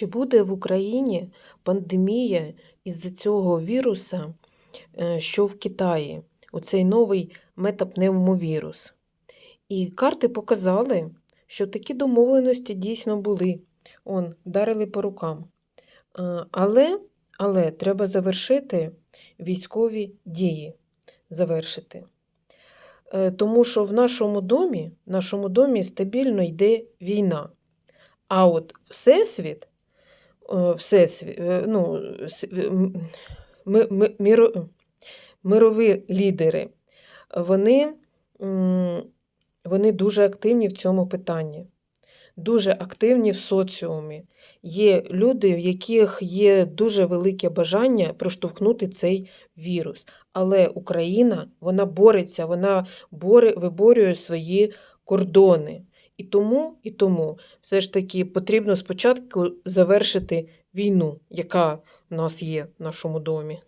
Чи буде в Україні пандемія із-за цього віруса, е, що в Китаї, оцей новий метапневмовірус? І карти показали, що такі домовленості дійсно були. Он, вдарили по рукам. Е, Але, але треба завершити військові дії. Завершити. Е, Тому що в нашому домі, в нашому домі стабільно йде війна. А от Всесвіт, е, е, ну, е, ми- ми- міро- мирові лідери, вони, вони дуже активні в цьому питанні. Дуже активні в соціумі. Є люди, в яких є дуже велике бажання проштовхнути цей вірус. Але Україна вона бореться, вона боре, виборює свої кордони. І тому, і тому все ж таки потрібно спочатку завершити війну, яка в нас є в нашому домі.